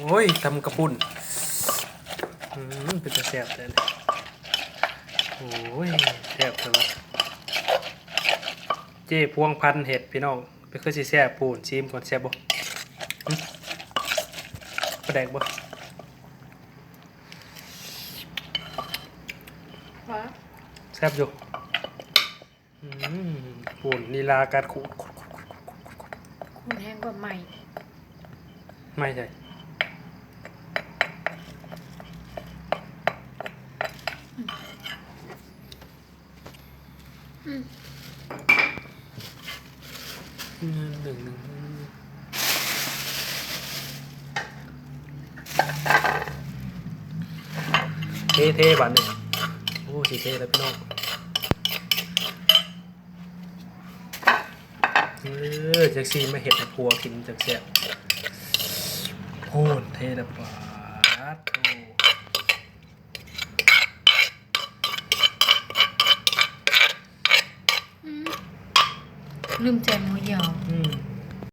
โอ้ยทำกระปุ่นอืมเป็นตะแซ่บเลยนะโอ้ยแซ่บจังวะเจ้พวงพันธุ์เห็ดพี่น้องไปคือสิแซ่บปูนชิมก่อนแซ่บบ่หึประแดกบ่ว้าแซ่บอยู่อืมปูนลีลาการขูดขูดขูดขูดขูดขูดขูดคุณแห้งกว่าใหม่ ไม่ใช่ อืมหนึ่งหนึ่งหนึ่งเท่เท่บันนี่โอ้สีเท่แล้วพี่น้องเออจากซีมาเห็ดให้พัวกินจากเสียโอ้เท่แล้วปาดโอ้ ลืมแจหมูยออืม